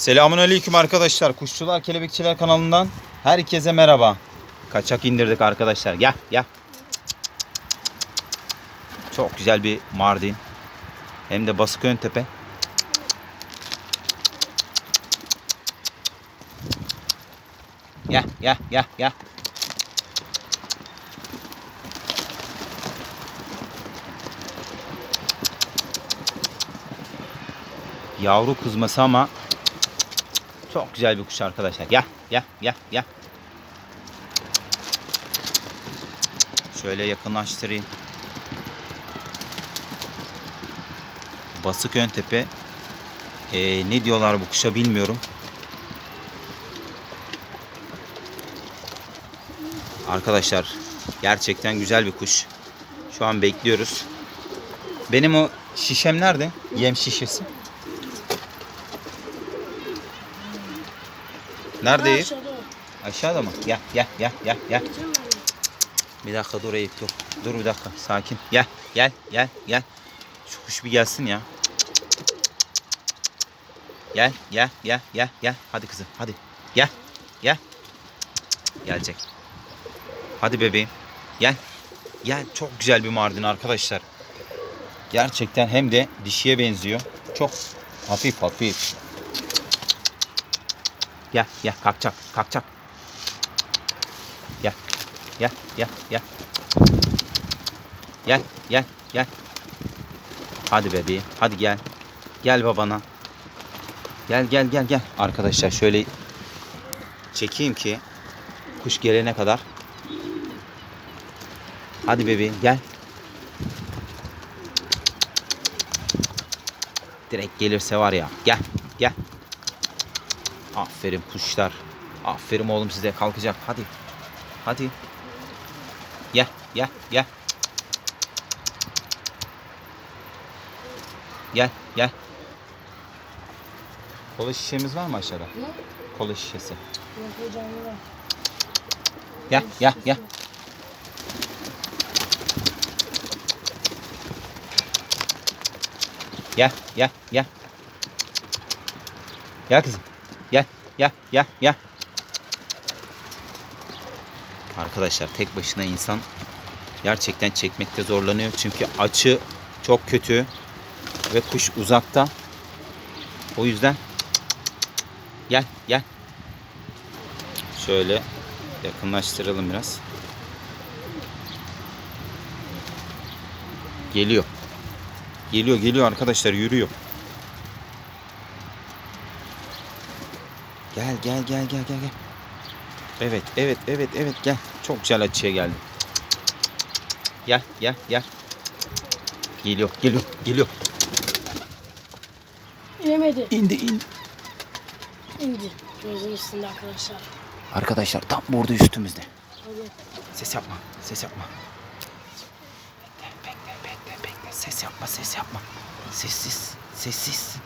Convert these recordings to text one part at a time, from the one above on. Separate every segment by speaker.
Speaker 1: Selamun aleyküm arkadaşlar. Kuşçular Kelebekçiler kanalından herkese merhaba. Kaçak indirdik arkadaşlar. Gel gel. Çok güzel bir Mardin. Hem de basık ön tepe. Gel gel gel gel. Yavru kızması ama çok güzel bir kuş arkadaşlar. Gel gel gel gel. Şöyle yakınlaştırayım. Basık ön tepe. Ee, ne diyorlar bu kuşa bilmiyorum. Arkadaşlar gerçekten güzel bir kuş. Şu an bekliyoruz. Benim o şişem nerede? Yem şişesi. Nerede?
Speaker 2: Aşağıda.
Speaker 1: Mı? Gel gel gel gel gel. Bir dakika dur Eyüp dur. Dur bir dakika sakin. Gel gel gel gel. Şu kuş bir gelsin ya. Gel gel gel gel gel. Hadi kızım hadi. Gel gel. Gelecek. Hadi bebeğim. Gel. Gel çok güzel bir Mardin arkadaşlar. Gerçekten hem de dişiye benziyor. Çok hafif hafif. Gel gel kalkacak kalkacak. Gel gel gel gel. Gel gel gel. Hadi bebeğim hadi gel. Gel babana. Gel gel gel gel. Arkadaşlar şöyle çekeyim ki kuş gelene kadar. Hadi bebeğim gel. Direkt gelirse var ya. Gel gel. Aferin kuşlar. Aferin oğlum size kalkacak. Hadi. Hadi. Gel gel gel. Gel gel. Kola şişemiz var mı aşağıda? Kola şişesi.
Speaker 2: Yok hocam yok.
Speaker 1: Gel gel gel. Gel gel gel. Gel kızım. Gel gel gel. Arkadaşlar tek başına insan gerçekten çekmekte zorlanıyor. Çünkü açı çok kötü ve kuş uzakta. O yüzden gel gel. Şöyle yakınlaştıralım biraz. Geliyor. Geliyor geliyor arkadaşlar yürüyor. Gel gel gel gel gel. Evet evet evet evet gel. Çok güzel açıya geldi. Gel gel gel. Geliyor geliyor geliyor.
Speaker 2: İnemedi.
Speaker 1: İndi indi.
Speaker 2: İndi. Gözün üstünde arkadaşlar.
Speaker 1: Arkadaşlar tam burada üstümüzde.
Speaker 2: Hadi.
Speaker 1: Ses yapma ses yapma. Bekle bekle bekle bekle. Ses yapma ses yapma. Sessiz sessiz.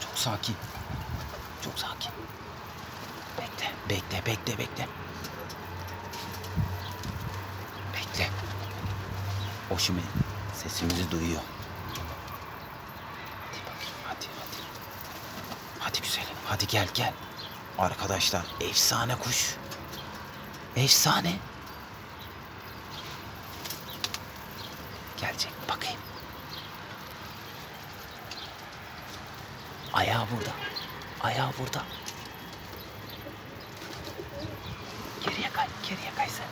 Speaker 1: Çok sakin. Çok sakin. Bekle bekle bekle bekle. O şimdi sesimizi duyuyor. Hadi bakayım hadi hadi. Hadi güzelim hadi gel gel. Arkadaşlar efsane kuş. Efsane. Gelecek bakayım. Ayağı burada. Ayağı burada. Geriye kay, geriye kay sen.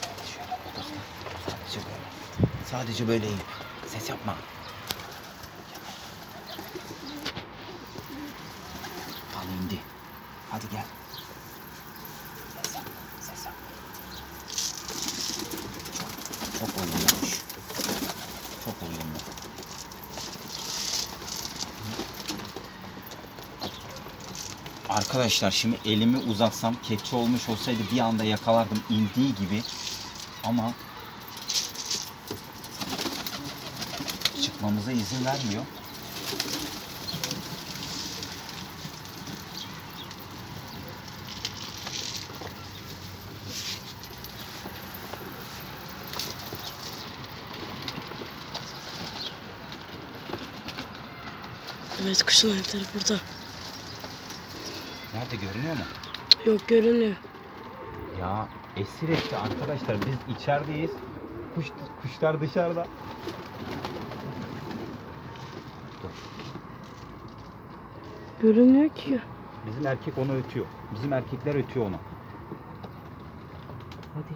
Speaker 1: Şöyle şöyle odasına. Sadece böyle. Sadece böyle eğilip. Ses yapma. Al indi. Hadi gel. Ses yapma, ses yapma. Çok oyunlamış. Çok oyunlu. Arkadaşlar şimdi elimi uzatsam kepçe olmuş olsaydı bir anda yakalardım indiği gibi. Ama çıkmamıza izin vermiyor.
Speaker 2: Evet kuşun ayakları burada.
Speaker 1: Nerede görünüyor mu?
Speaker 2: Yok görünüyor.
Speaker 1: Ya esir etti arkadaşlar. Biz içerideyiz. Kuş, kuşlar dışarıda. Dur.
Speaker 2: Görünmüyor ki.
Speaker 1: Bizim erkek onu ötüyor. Bizim erkekler ötüyor onu. Hadi.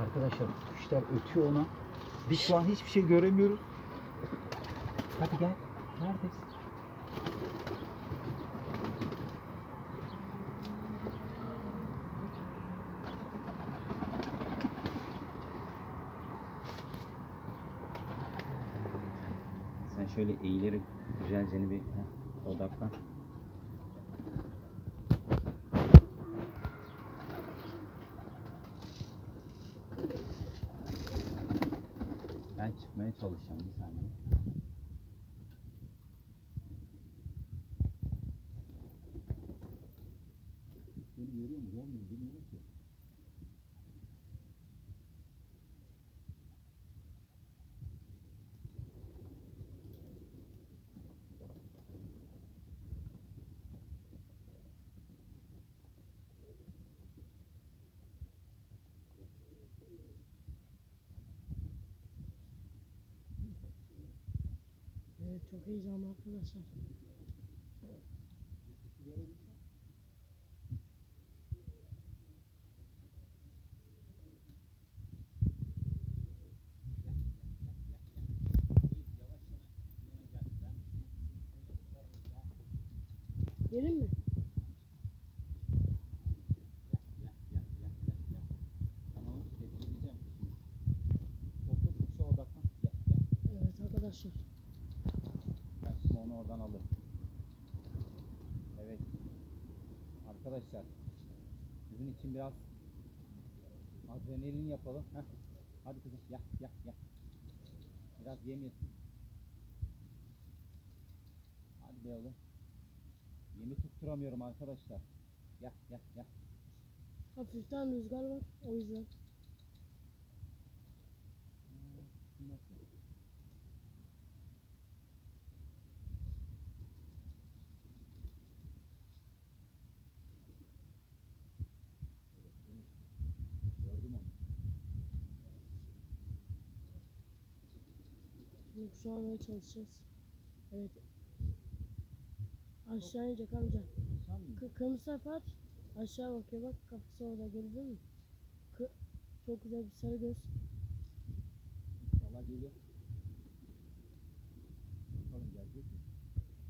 Speaker 1: Arkadaşlar kuşlar ötüyor ona. Biz şu an hiçbir şey göremiyoruz. Hadi gel. Neredesin? Şöyle eğilerek güzelce bir odaklan. Ben çıkmaya çalışacağım bir saniye.
Speaker 2: Çok heyecanlı arkadaşlar. Gelin mi?
Speaker 1: Tamam, bekleyeceğim. Otur, kuşa odaklan. Gel, gel.
Speaker 2: Evet arkadaşlar.
Speaker 1: Ben şimdi onu oradan alırım. Evet. Arkadaşlar. Sizin için biraz adrenalin yapalım. Heh. Hadi kızım gel gel gel. Biraz yem yesin. Hadi be oğlum. Yemi tutturamıyorum arkadaşlar. Gel gel gel.
Speaker 2: Hafiften rüzgar var o yüzden. Kuşu almaya çalışacağız. Evet. Aşağı inecek amca. K- kırmızı sefer aşağı bakıyor bak kafası orada gördün mü? K- çok güzel bir sarı göz.
Speaker 1: Valla geliyor. Bakalım gelecek mi?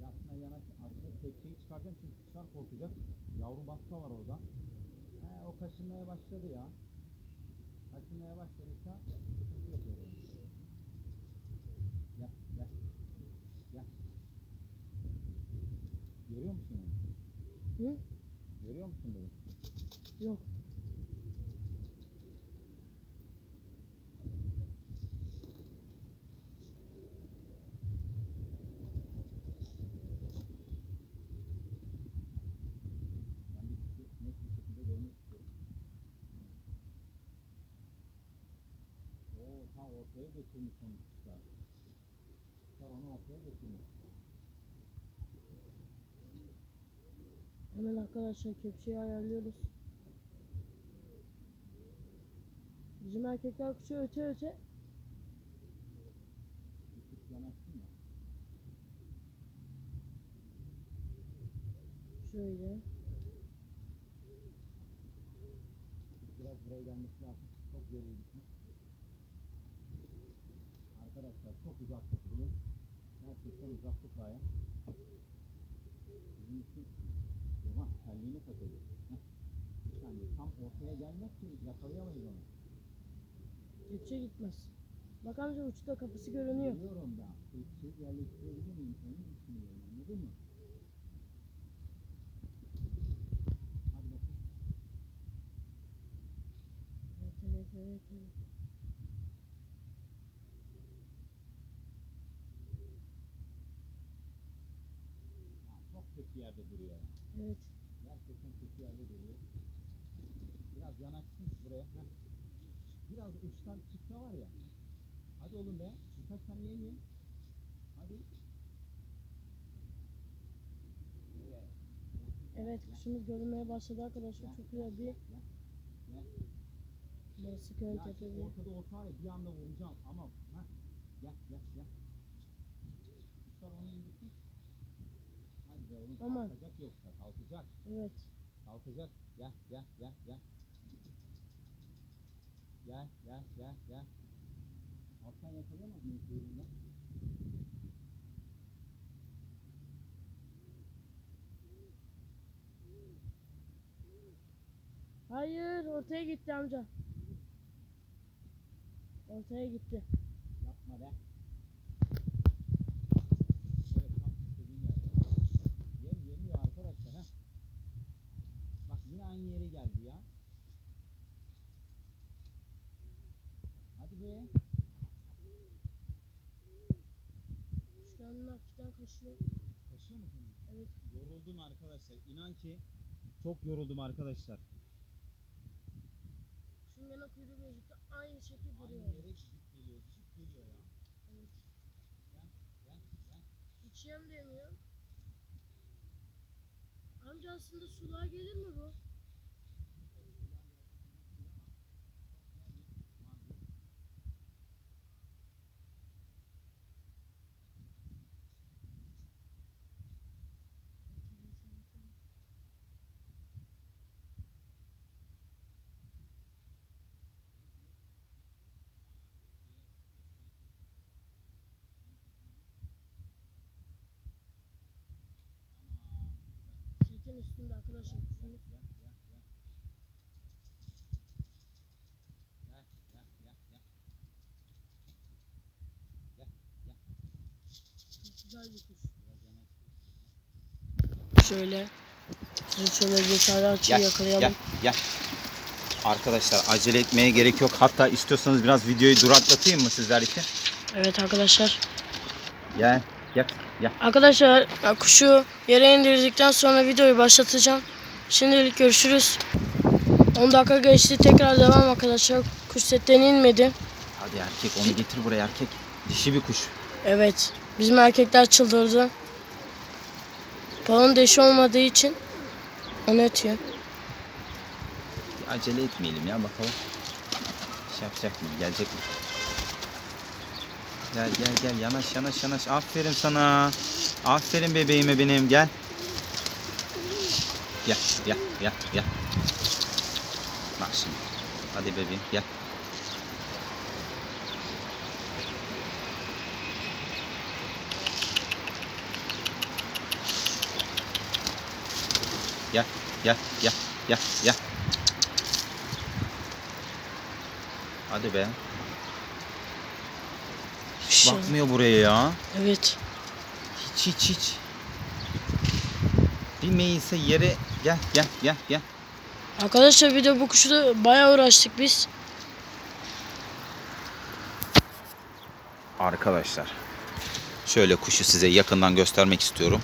Speaker 1: Yatına yanak aslında tekçeyi çıkaracağım çünkü kuşlar korkacak. Yavru baska var orada. He, o kaşınmaya başladı ya. Kaşınmaya başladıysa sıkıntı yok orada. Gel gel. Gel. Görüyor musun?
Speaker 2: Hı?
Speaker 1: Görüyor musun bunu?
Speaker 2: Yok.
Speaker 1: Ortaya götürmüş onu kuşlar. Kuşlar onu ortaya götürmüş.
Speaker 2: Hemen arkadaşlar kepçeyi ayarlıyoruz. Bizim erkekler kuşu öte öte. Şöyle.
Speaker 1: Biraz buraya gelmesi lazım. Çok geriye. Arkadaşlar çok uzak tutuyor. Gerçekten uzaklık baya. Bizim için Heh. Bir saniye tam ortaya gelmez ki yakalayamayız onu.
Speaker 2: Kepçe gitmez. Bak amca uçta kapısı görünüyor.
Speaker 1: Biliyorum da. Şey yerleştirebilir miyim? Onu düşünüyorum. Anladın mı? Hadi bakayım.
Speaker 2: Evet evet evet. evet.
Speaker 1: yanaşsın buraya. Heh. Biraz uçtan çıkma var ya. Hadi oğlum be. Birkaç tane yiyin. Hadi.
Speaker 2: Evet kuşumuz görünmeye başladı arkadaşlar. Çok güzel bir Burası köyün tepesi.
Speaker 1: Ortada orta ya bir anda vuracağım ama ha. Gel gel gel. Kuşlar onu indirsin. Hadi be oğlum
Speaker 2: Aman.
Speaker 1: kalkacak yoksa kalkacak.
Speaker 2: Evet.
Speaker 1: Kalkacak. Gel gel gel gel. Gel gel gel gel. Alttan yakalayamaz mıyız kuyruğundan?
Speaker 2: Hayır ortaya gitti amca. Ortaya gitti.
Speaker 1: Yapma be. Yem yemiyor arkadaşlar ha. Bak yine aynı yere geldi be.
Speaker 2: Kuşların hafiften kaşıyor.
Speaker 1: Taşıyor musun?
Speaker 2: Evet.
Speaker 1: Yoruldum arkadaşlar. İnan ki çok yoruldum arkadaşlar.
Speaker 2: Kuşun gene kuyruğu gözüktü. Aynı şekil
Speaker 1: Aynı
Speaker 2: duruyor.
Speaker 1: yere gidip geliyor, gidip geliyor ya.
Speaker 2: Evet.
Speaker 1: Gel, gel.
Speaker 2: Hiç yem demiyor. Amca aslında suluğa gelir mi bu? Güzel bir kuş.
Speaker 1: Biraz yanaş.
Speaker 2: Şöyle. Şöyle tane açıyı
Speaker 1: Gel,
Speaker 2: yakalayalım.
Speaker 1: gel, gel. Arkadaşlar acele etmeye gerek yok. Hatta istiyorsanız biraz videoyu duraklatayım mı sizler için?
Speaker 2: Evet arkadaşlar.
Speaker 1: Gel, gel, gel.
Speaker 2: Arkadaşlar ya kuşu yere indirdikten sonra videoyu başlatacağım. Şimdilik görüşürüz. 10 dakika geçti tekrar devam arkadaşlar. Kuş setten inmedi.
Speaker 1: Hadi erkek onu getir buraya erkek. Dişi bir kuş.
Speaker 2: Evet bizim erkekler çıldırdı. Balon deşi olmadığı için onu ötüyor.
Speaker 1: Bir acele etmeyelim ya bakalım. Şey yapacak mı? Gelecek mi? Gel gel gel yanaş yanaş yanaş. Aferin sana. Aferin bebeğime benim gel. Gel gel gel gel. Bak şimdi. Hadi bebeğim gel. Gel gel gel gel gel. Hadi be.
Speaker 2: Şey,
Speaker 1: Bakmıyor buraya ya.
Speaker 2: Evet.
Speaker 1: Hiç hiç hiç. Bir meyilse yere gel gel gel gel.
Speaker 2: Arkadaşlar bir de bu kuşu da bayağı uğraştık biz.
Speaker 1: Arkadaşlar. Şöyle kuşu size yakından göstermek istiyorum.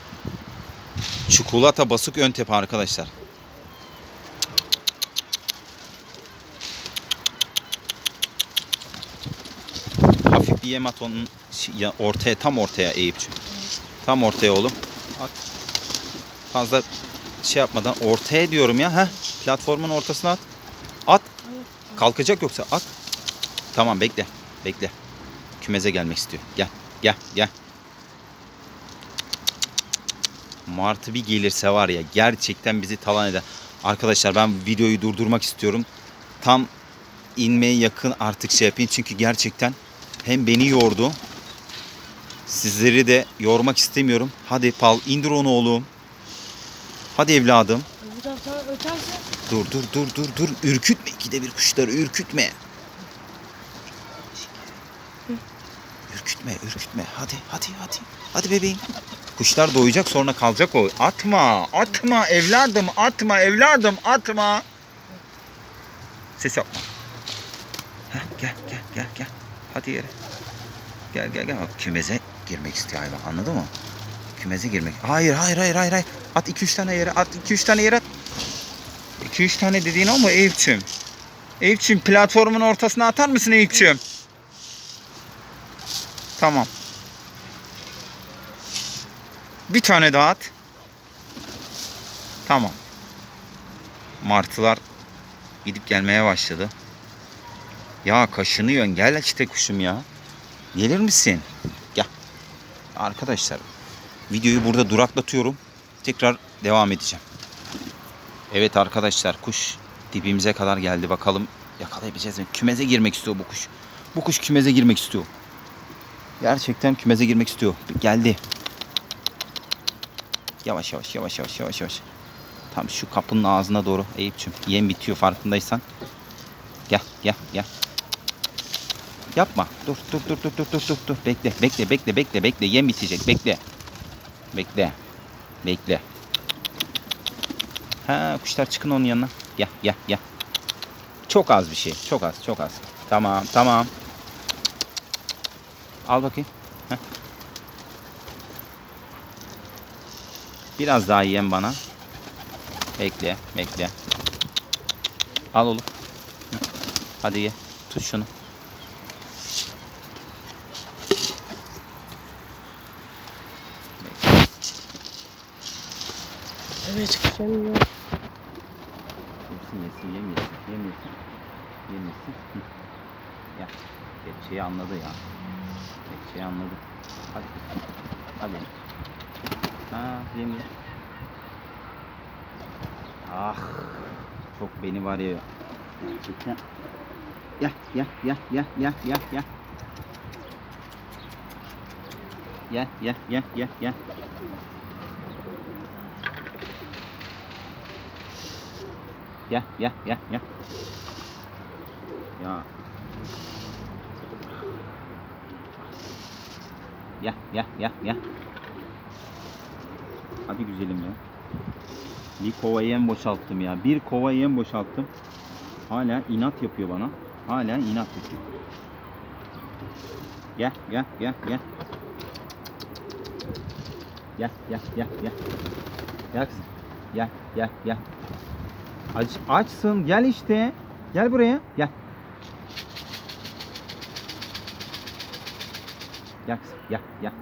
Speaker 1: Çikolata basık ön tepe arkadaşlar. Yem at onun ortaya tam ortaya Eyüp'cüğüm. Tam ortaya oğlum. At. Fazla şey yapmadan ortaya diyorum ya. Heh. Platformun ortasına at. At. Kalkacak yoksa at. Tamam bekle. Bekle. Kümeze gelmek istiyor. Gel. Gel. Gel. Martı bir gelirse var ya gerçekten bizi talan eder. Arkadaşlar ben videoyu durdurmak istiyorum. Tam inmeye yakın artık şey yapayım. Çünkü gerçekten hem beni yordu. Sizleri de yormak istemiyorum. Hadi Pal indir onu oğlum. Hadi evladım. Dur dur dur dur dur. Ürkütme ikide bir kuşları ürkütme. Ürkütme ürkütme. Hadi hadi hadi. Hadi bebeğim. Kuşlar doyacak sonra kalacak o. Atma atma evladım atma evladım atma. Ses yapma. Heh, gel gel gel gel. Hadi yere. Gel gel gel. Bak, kümeze girmek istiyor hayvan anladın mı? Kümeze girmek. Hayır hayır hayır hayır. hayır. At 2-3 tane yere at 2-3 tane yere at. 2-3 tane dediğin mu Eyüp'çüm? Eyüp'çüm platformun ortasına atar mısın Eyüp'çüm? Tamam. Bir tane daha at. Tamam. Martılar gidip gelmeye başladı. Ya kaşınıyorsun. Gel işte kuşum ya. Gelir misin? Gel. Arkadaşlar videoyu burada duraklatıyorum. Tekrar devam edeceğim. Evet arkadaşlar kuş dibimize kadar geldi. Bakalım yakalayabileceğiz mi? Kümeze girmek istiyor bu kuş. Bu kuş kümeze girmek istiyor. Gerçekten kümeze girmek istiyor. Geldi. Yavaş yavaş yavaş yavaş yavaş yavaş. Tam şu kapının ağzına doğru Eyüp'cüm. Yem bitiyor farkındaysan. Gel gel gel. Yapma. Dur dur dur dur dur dur dur dur. Bekle bekle bekle bekle bekle. Yem bitecek. Bekle. Bekle. Bekle. Ha kuşlar çıkın onun yanına. Gel gel gel. Çok az bir şey. Çok az çok az. Tamam tamam. Al bakayım. Heh. Biraz daha yem bana. Bekle bekle. Al oğlum. Hadi ye. Tut şunu.
Speaker 2: Evet kuşum ya.
Speaker 1: Yesin yesin yem yesin. Yem yesin. Yem yesin. Hı. Ya. Gerçeği anladı ya. Gerçeği anladı. Hadi. Hadi. Ha yem ye. Ah. Çok beni var ya. Gerçekten. Ya ya ya ya ya ya ya. Ya ya ya ya ya. Ya ya ya ya. Ya. Ya ya ya ya. Hadi güzelim ya. Bir kova yem boşalttım ya. Bir kova yem boşalttım. Hala inat yapıyor bana. Hala inat yapıyor. Gel gel gel gel. Gel gel gel gel. Gel kızım. Gel gel gel. Aç, açsın. Gel işte. Gel buraya. Gel. Gel kızım. Gel. Gel.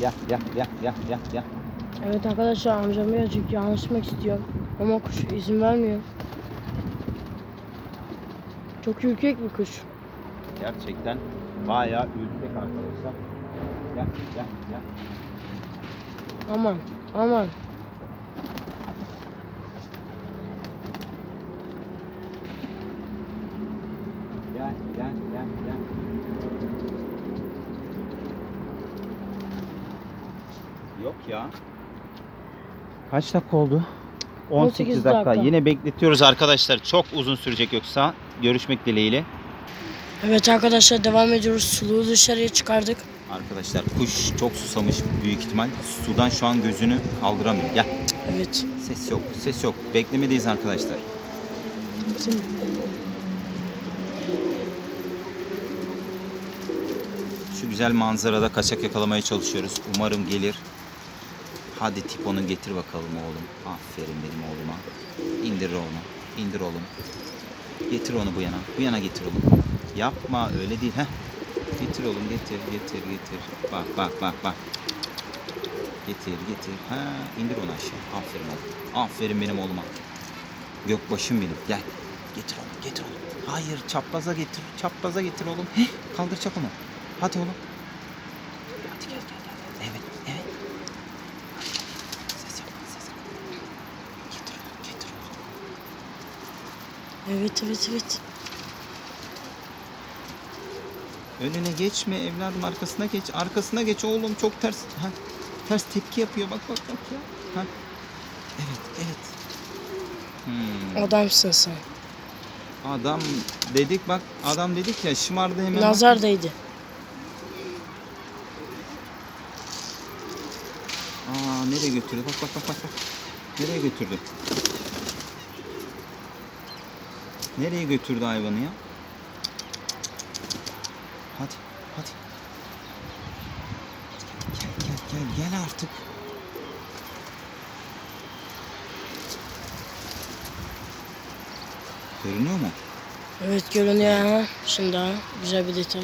Speaker 1: Gel gel gel gel gel gel.
Speaker 2: Evet arkadaşlar amcam birazcık yanaşmak istiyor. Ama kuş izin vermiyor. Çok ürkek bir kuş.
Speaker 1: Gerçekten bayağı ürkek arkadaşlar. Gel gel gel.
Speaker 2: Aman aman.
Speaker 1: Gel gel gel gel. Yok ya. Kaç dakika oldu? 18,
Speaker 2: 18
Speaker 1: dakika.
Speaker 2: dakika.
Speaker 1: Yine bekletiyoruz arkadaşlar. Çok uzun sürecek yoksa. Görüşmek dileğiyle.
Speaker 2: Evet arkadaşlar devam ediyoruz. Suluğu dışarıya çıkardık.
Speaker 1: Arkadaşlar kuş çok susamış büyük ihtimal. Sudan şu an gözünü kaldıramıyor. Gel.
Speaker 2: Evet.
Speaker 1: Ses yok. Ses yok. Beklemedeyiz arkadaşlar. Şu güzel manzarada kaçak yakalamaya çalışıyoruz. Umarım gelir. Hadi tiponu getir bakalım oğlum. Aferin benim oğluma. İndir onu. İndir oğlum. Getir onu bu yana. Bu yana getir oğlum. Yapma öyle değil. Heh. Getir oğlum getir getir getir. Bak bak bak bak. Getir getir. Ha indir onu aşağı. Aferin oğlum. Aferin benim oğluma. Gökbaşım benim. Gel. Getir onu getir onu. Hayır çapraza getir. Çapraza getir oğlum. Heh, kaldır çapını. Hadi oğlum. Hadi gel gel gel. Evet evet. Ses yapma ses yapma. Getir onu getir onu.
Speaker 2: Evet evet evet.
Speaker 1: Önüne geçme evladım arkasına geç. Arkasına geç oğlum çok ters. Ha, ters tepki yapıyor bak bak bak ya. Ha. Evet evet. Hmm.
Speaker 2: Adamsın sen.
Speaker 1: Adam dedik bak adam dedik ya şımardı hemen. bak.
Speaker 2: Nazar değdi.
Speaker 1: Aa nereye götürdü? Bak bak bak bak. bak. Nereye götürdü? Nereye götürdü hayvanı ya? Hadi hadi. Gel gel artık. Görünüyor mu?
Speaker 2: Evet görünüyor ha. Şimdi ha. Güzel bir detay.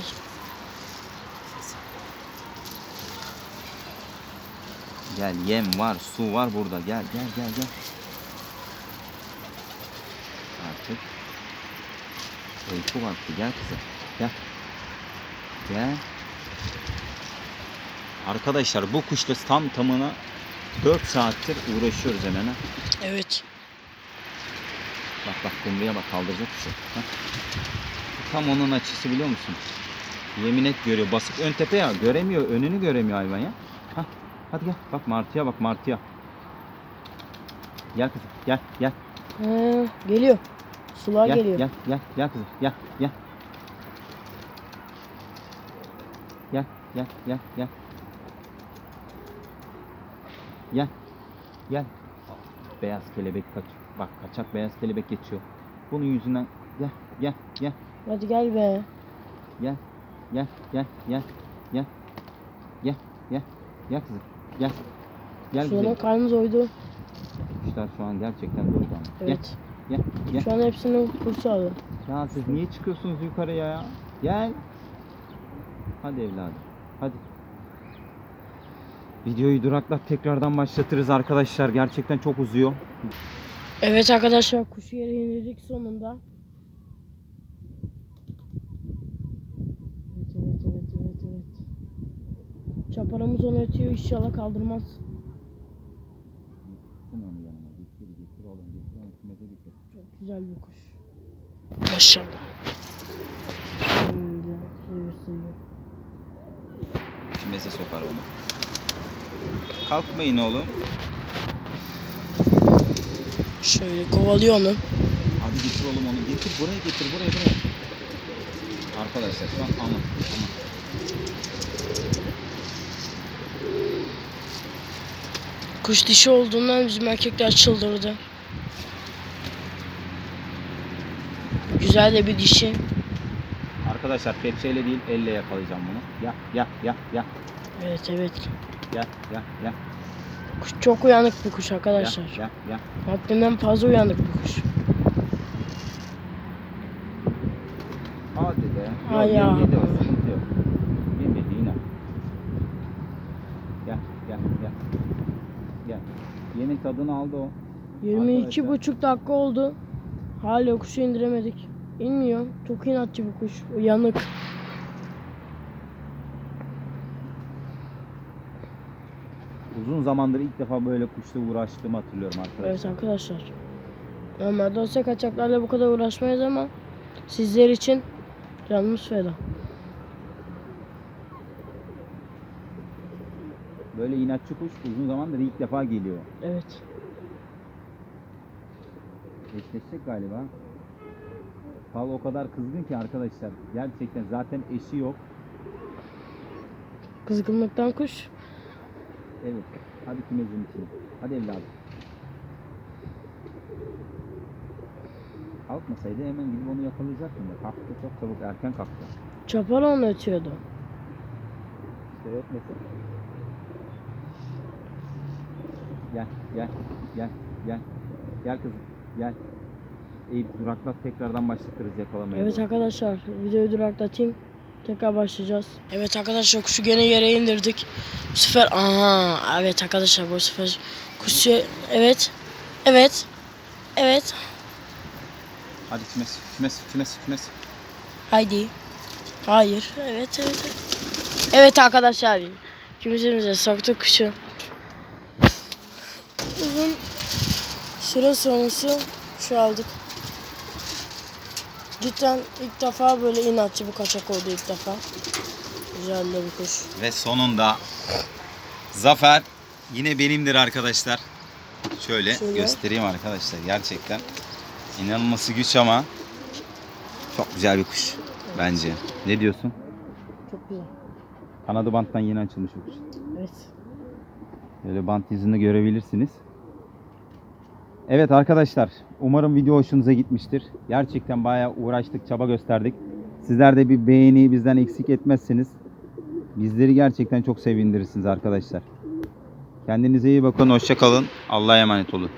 Speaker 1: Gel yem var, su var burada. Gel gel gel gel. Artık uyku vakti. Gel kızım. Gel. Gel. Arkadaşlar bu kuşla tam tamına 4 saattir uğraşıyoruz hemen. ha.
Speaker 2: Evet.
Speaker 1: Bak bak kumruya bak kaldıracak bizi. Hah. Tam onun açısı biliyor musun? Yemin et görüyor. Basık ön tepe ya. Göremiyor. Önünü göremiyor hayvan ya. Hah. Hadi gel. Bak martıya bak martıya. Gel kızım. Gel gel.
Speaker 2: He, geliyor. Sular
Speaker 1: Gel
Speaker 2: geliyor.
Speaker 1: gel gel. Gel kızım. Gel gel. Gel gel gel gel. Gel. Gel. Beyaz kelebek kaç. Bak kaçak beyaz kelebek geçiyor. Bunun yüzünden gel gel gel.
Speaker 2: Hadi gel be.
Speaker 1: Gel. Gel gel gel. Gel. Gel. Gel. Gel kızım. Gel. Gel
Speaker 2: Şu
Speaker 1: güzelim.
Speaker 2: karnımız oydu.
Speaker 1: Kuşlar şu an gerçekten doydu ama.
Speaker 2: Evet.
Speaker 1: Gel. Gel.
Speaker 2: Şu an hepsinin kursu aldı.
Speaker 1: Ya siz niye çıkıyorsunuz yukarıya ya? Gel. Hadi evladım. Hadi. Videoyu duraklat tekrardan başlatırız arkadaşlar. Gerçekten çok uzuyor.
Speaker 2: Evet arkadaşlar kuşu yere indirdik sonunda. Evet evet evet evet evet. Çaparamız onu ötüyor inşallah kaldırmaz. Çok güzel bir kuş. Maşallah. Çevirsin.
Speaker 1: Kümese sokar onu. Kalkmayın oğlum.
Speaker 2: Şöyle kovalıyor onu.
Speaker 1: Hadi getir oğlum onu. Getir buraya getir buraya buraya. Arkadaşlar şu an aman aman.
Speaker 2: Kuş dişi olduğundan bizim erkekler çıldırdı. Güzel de bir dişi.
Speaker 1: Arkadaşlar kepçeyle değil elle yakalayacağım bunu. Ya ya ya ya
Speaker 2: Evet evet.
Speaker 1: Ya ya ya
Speaker 2: Kuş çok uyanık bir kuş
Speaker 1: ya
Speaker 2: arkadaşlar.
Speaker 1: ya ya.
Speaker 2: Haddinden fazla uyanık bir kuş.
Speaker 1: Hadi be.
Speaker 2: Ay ya.
Speaker 1: yedi o sıkıntı yok. Yemedi yine. Gel gel gel. Gel. Yemek tadını aldı o.
Speaker 2: 22
Speaker 1: Arkadaşlar.
Speaker 2: buçuk dakika oldu. Hala kuşu indiremedik. İnmiyor. Çok inatçı bir kuş. Uyanık.
Speaker 1: Uzun zamandır ilk defa böyle kuşla uğraştığımı hatırlıyorum arkadaşlar.
Speaker 2: Evet arkadaşlar. Normalde olsa kaçaklarla bu kadar uğraşmayız ama sizler için canımız feda.
Speaker 1: Böyle inatçı kuş uzun zamandır ilk defa geliyor.
Speaker 2: Evet.
Speaker 1: Eşleşecek galiba. Fal o kadar kızgın ki arkadaşlar. Gerçekten zaten eşi yok.
Speaker 2: Kızgınlıktan kuş.
Speaker 1: Evet. Hadi kümezin içine. Hadi evladım. Kalkmasaydı hemen gidip onu yakalayacaktım da. Kalktı çok çabuk erken kalktı.
Speaker 2: Çapar onu ötüyordu.
Speaker 1: İşte yok mesela. Gel gel gel gel. Gel kızım gel. Eğip duraklat tekrardan başlatırız yakalamaya.
Speaker 2: Evet
Speaker 1: doğru.
Speaker 2: arkadaşlar videoyu duraklatayım. Tekrar başlayacağız. Evet arkadaşlar kuşu gene yere indirdik. Bu sefer aha evet arkadaşlar bu sefer kuşu evet evet evet
Speaker 1: Hadi kümes kümes kümes kümes.
Speaker 2: haydi hayır evet evet evet, arkadaşlar kümesimize soktuk kuşu. Uzun süre sonrası şu aldık. Cidden ilk defa böyle inatçı bir kaçak oldu ilk defa. Güzel de bir kuş.
Speaker 1: Ve sonunda zafer yine benimdir arkadaşlar. Şöyle,
Speaker 2: Şöyle.
Speaker 1: göstereyim arkadaşlar. Gerçekten inanılması güç ama çok güzel bir kuş bence. Ne diyorsun?
Speaker 2: Çok güzel.
Speaker 1: Kanadı banttan yeni açılmış bu kuş.
Speaker 2: Evet.
Speaker 1: Böyle bant izini görebilirsiniz. Evet arkadaşlar umarım video hoşunuza gitmiştir. Gerçekten bayağı uğraştık, çaba gösterdik. Sizler de bir beğeni bizden eksik etmezseniz bizleri gerçekten çok sevindirirsiniz arkadaşlar. Kendinize iyi bakın, hoşça kalın. Allah'a emanet olun.